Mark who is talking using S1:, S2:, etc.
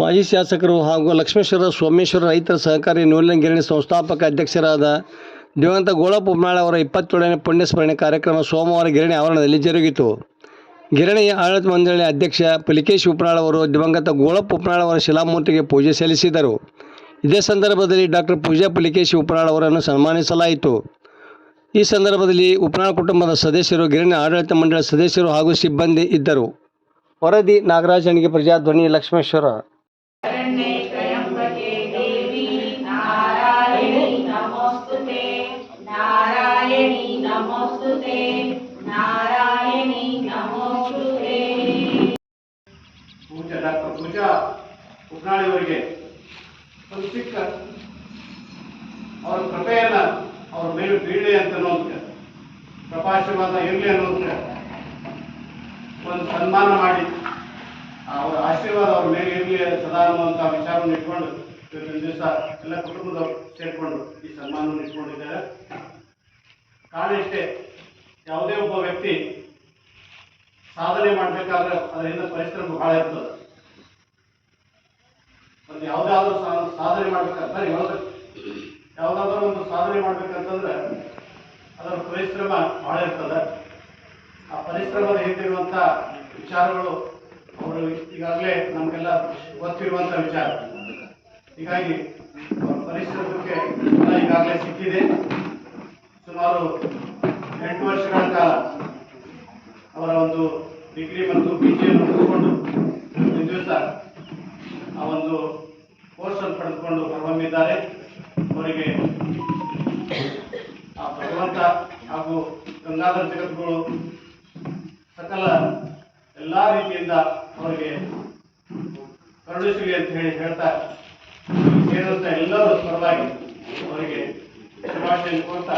S1: ಮಾಜಿ ಶಾಸಕರು ಹಾಗೂ ಲಕ್ಷ್ಮೇಶ್ವರ ಸೋಮೇಶ್ವರ ರೈತರ ಸಹಕಾರಿ ನೂಲಿನ ಗಿರಣಿ ಸಂಸ್ಥಾಪಕ ಅಧ್ಯಕ್ಷರಾದ ದಿವಂಗತ ಗೋಳಪ್ಪ ಮಾಳ ಅವರ ಇಪ್ಪತ್ತೇಳನೇ ಪುಣ್ಯಸ್ಮರಣೆ ಕಾರ್ಯಕ್ರಮ ಸೋಮವಾರ ಗಿರಣಿ ಆವರಣದಲ್ಲಿ ಜರುಗಿತು. ಗಿರಣಿಯ ಆಡಳಿತ ಮಂಡಳಿ ಅಧ್ಯಕ್ಷ ಪುಲಿಕೇಶ್ ಉಪ್ನಾಳ್ ಅವರು ದಿವಂಗತ ಗೋಳಪ್ಪ ಉಪ್ನಾಳ್ ಅವರ ಶಿಲಾಮೂರ್ತಿಗೆ ಪೂಜೆ ಸಲ್ಲಿಸಿದರು. ಇದೇ ಸಂದರ್ಭದಲ್ಲಿ ಡಾಕ್ಟರ್ ಪೂಜಾ ಪುಲಿಕೇಶ್ ಉಪ್ನಾಳ್ ಅವರನ್ನು ಸನ್ಮಾನಿಸಲಾಯಿತು. ಈ ಸಂದರ್ಭದಲ್ಲಿ ಉಪ್ನಾಳ್ ಕುಟುಂಬದ ಸದಸ್ಯರು, ಗಿರಣಿ ಆಡಳಿತ ಮಂಡಳಿ ಸದಸ್ಯರು ಹಾಗೂ ಸಿಬ್ಬಂದಿ ಇದ್ದರು. ವರದಿ ನಾಗರಾಜನಿಗೆ ಪ್ರಜಾಧ್ವನಿ ಲಕ್ಷ್ಮೇಶ್ವರ.
S2: त्र्यम्बके देवी नारायणी नमोऽस्तुते नारायणी नमोऽस्तुते नारायणी नमोऽस्तुते
S3: ಪೂಜಾ ಡಾಕ್ಟರ್ ಪೂಜಾ ಉಪ್ನಾಳಿಯವರಿಗೆ ಒಂದು ಚಿಕ್ಕ ಅವರ ಕೃಪೆಯನ್ನ ಅವ್ರ ಮೇಲೆ ಬೀಳಿ ಅಂತ ಅನ್ನೋದಕ್ಕೆ ಪ್ರಕಾಶವಾದ ಇರಲಿ ಅನ್ನೋದಕ್ಕೆ ಒಂದು ಸನ್ಮಾನ ಮಾಡಿ ಅವರ ಆಶೀರ್ವಾದ ಅವ್ರ ಮೇಲೆ ಇರಲಿ ಸದಾ ಅನ್ನುವಂಥ ವಿಚಾರವನ್ನು ಇಟ್ಕೊಂಡು ಇವತ್ತಿನ ದಿವಸ ಎಲ್ಲ ಕುಟುಂಬದವರು ಸೇರಿಕೊಂಡು ಈ ಸನ್ಮಾನವನ್ನು ಇಟ್ಕೊಂಡಿದ್ದಾರೆ. ಕಾರಣ ಇಷ್ಟೇ, ಯಾವುದೇ ಒಬ್ಬ ವ್ಯಕ್ತಿ ಸಾಧನೆ ಮಾಡಬೇಕಾದ್ರೆ ಅದರಿಂದ ಪರಿಶ್ರಮ ಬಹಳ ಇರ್ತದೆ. ಒಂದು ಯಾವುದಾದ್ರೂ ಸಾಧನೆ ಮಾಡ್ಬೇಕಂತಾರೆ ಯಾವ್ದು ಯಾವುದಾದ್ರೂ ಒಂದು ಸಾಧನೆ ಮಾಡ್ಬೇಕಂತಂದ್ರೆ ಅದರ ಪರಿಶ್ರಮ ಬಹಳ ಇರ್ತದೆ. ಆ ಪರಿಶ್ರಮದ ಹಿಂದಿರುವಂಥ ವಿಚಾರಗಳು ಅವರು ಈಗಾಗಲೇ ನಮಗೆಲ್ಲ ಗೊತ್ತಿರುವಂಥ ವಿಚಾರ. ಹೀಗಾಗಿ ಪರಿಶ್ರಮಕ್ಕೆ ಈಗಾಗಲೇ ಸಿಕ್ಕಿದೆ. ಸುಮಾರು ಎಂಟು ವರ್ಷಗಳ ಕಾಲ ಅವರ ಒಂದು ಡಿಗ್ರಿ ಮತ್ತು ಪಿ ಜಿಯನ್ನು ಮುಗಿಸ್ಕೊಂಡು ದಿವಸ ಆ ಒಂದು ಕೋರ್ಸನ್ನು ಪಡೆದುಕೊಂಡು ಹೊರಹೊಮ್ಮಿದ್ದಾರೆ. ಅವರಿಗೆ ಆ ಭಗವಂತ ಹಾಗೂ ಗಂಗಾಧರ ಜಗದ್ಗುರು ಸಕಲ ಎಲ್ಲ ರೀತಿಯಿಂದ ಅವರಿಗೆ ಕರುಣಿಸಲಿ ಅಂತ ಹೇಳಿ ಹೇಳ್ತಾ ಹೇಳುವಂತ ಎಲ್ಲರೂ ಪರವಾಗಿ ಅವರಿಗೆ ಶುಭಾಶಯ ಕೋರ್ತಾ